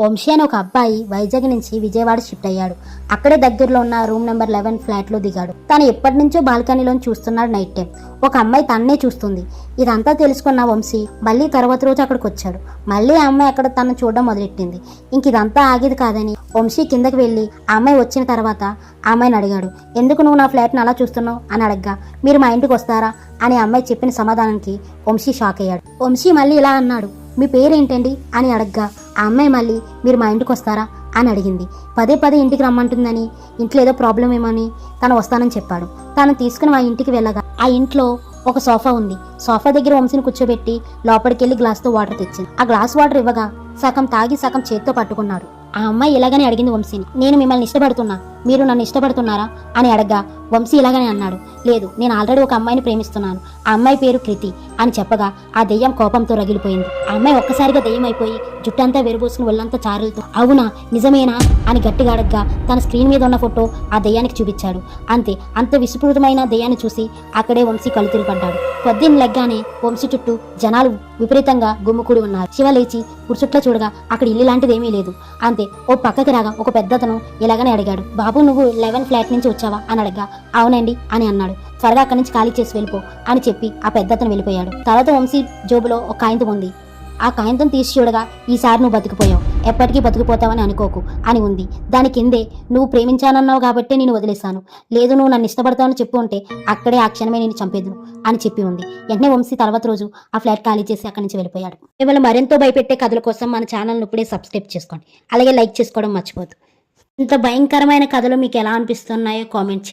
వంశీ అని ఒక అబ్బాయి వైజాగ్ నుంచి విజయవాడ షిఫ్ట్ అయ్యాడు. అక్కడే దగ్గరలో ఉన్న రూమ్ నెంబర్ లెవెన్ ఫ్లాట్లో దిగాడు. తను ఎప్పటి నుంచో బాల్కనీలో చూస్తున్నాడు నైట్ టైం. ఒక అమ్మాయి తన్నే చూస్తుంది. ఇదంతా తెలుసుకున్న వంశీ మళ్ళీ తర్వాత రోజు అక్కడికి వచ్చాడు. మళ్ళీ ఆ అమ్మాయి అక్కడ తను చూడడం మొదలెట్టింది. ఇంక ఇదంతా ఆగేది కాదని వంశీ కిందకి వెళ్ళి ఆ అమ్మాయి వచ్చిన తర్వాత ఆ అమ్మాయిని అడిగాడు. ఎందుకు నువ్వు నా ఫ్లాట్ని అలా చూస్తున్నావు? అని అడగ్గా. మీరు మా ఇంటికి వస్తారా? అని అమ్మాయి చెప్పిన సమాధానానికి వంశీ షాక్ అయ్యాడు. వంశీ మళ్ళీ ఇలా అన్నాడు. మీ పేరేంటండి? అని అడగ్గా. ఆ అమ్మాయి మళ్ళీ మీరు మా ఇంటికి వస్తారా? అని అడిగింది. పదే పదే ఇంటికి రమ్మంటుందని ఇంట్లో ఏదో ప్రాబ్లం ఏమో అని తను వస్తానని చెప్పాడు. తను తీసుకుని మా ఇంటికి వెళ్ళగా ఆ ఇంట్లో ఒక సోఫా ఉంది. సోఫా దగ్గర వంశీని కూర్చోబెట్టి లోపలికి వెళ్ళి గ్లాస్తో వాటర్ తెచ్చింది. ఆ గ్లాస్ వాటర్ ఇవ్వగా సగం తాగి సగం చేత్తో పట్టుకున్నాడు ఆ అమ్మాయి ఇలాగనే అడిగింది వంశీని. నేను మిమ్మల్ని ఇష్టపడుతున్నా. మీరు నన్ను ఇష్టపడుతున్నారా? అని అడగ్గా వంశీ ఇలాగనే అన్నాడు. లేదు నేను ఆల్రెడీ ఒక అమ్మాయిని ప్రేమిస్తున్నాను. ఆ అమ్మాయి పేరు కృతి అని చెప్పగా ఆ దెయ్యం కోపంతో రగిలిపోయింది. ఆ అమ్మాయి ఒక్కసారిగా దెయ్యం అయిపోయి జుట్టంతా వెరుబోసుకుని ఒళ్ళంతా చారులతో అవునా నిజమేనా అని గట్టిగా అడగ్గా తన స్క్రీన్ మీద ఉన్న ఫోటో ఆ దెయ్యానికి చూపించాడు. అంతే అంత విసుపృతమైన దెయ్యాన్ని చూసి అక్కడే వంశీ కళ్ళు పడ్డాడు. పొద్దున్న లెగ్గానే వంశీ చుట్టూ జనాలు విపరీతంగా గుమ్ముకూడి ఉన్నారు. శివ లేచి పురుచుట్లా చూడగా అక్కడ ఇల్లు లాంటిదేమీ లేదు. అంతే ఓ పక్కకి రాగా ఒక పెద్దతను ఇలాగనే అడిగాడు. బాబు నువ్వు లెవెన్ ఫ్లాట్ నుంచి వచ్చావా? అని అడగ్గా. అవునండి అని అన్నాడు. త్వరగా అక్కడి నుంచి ఖాళీ చేసి వెళ్ళిపో అని చెప్పి ఆ పెద్దతను వెళ్ళిపోయాడు. తర్వాత వంశీ జోబులో ఒక కాగితం ఉంది. ఆ కాగితం తీసి చూడగా ఈసారి నువ్వు బతికిపోయావు. ఎప్పటికీ బతికిపోతావని అనుకోకు. అని ఉంది. దాని కిందే నువ్వు ప్రేమించానన్నావు కాబట్టి నేను వదిలేశాను. లేదు నువ్వు నన్ను ఇష్టపడతావని చెప్పు ఉంటే అక్కడే ఆ క్షణమే నేను చంపేదును అని చెప్పి ఉంది. వెంటనే వంశీ తర్వాత రోజు ఆ ఫ్లాట్ ఖాళీ చేసి అక్కడి నుంచి వెళ్ళిపోయాడు. కేవలం మరెంతో భయపెట్టే కథల కోసం మన ఛానల్ను ఇప్పుడే సబ్స్క్రైబ్ చేసుకోండి. అలాగే లైక్ చేసుకోవడం మర్చిపోద్దు ఇంత భయంకరమైన కథలు మీకు ఎలా అనిపిస్తున్నాయో కామెంట్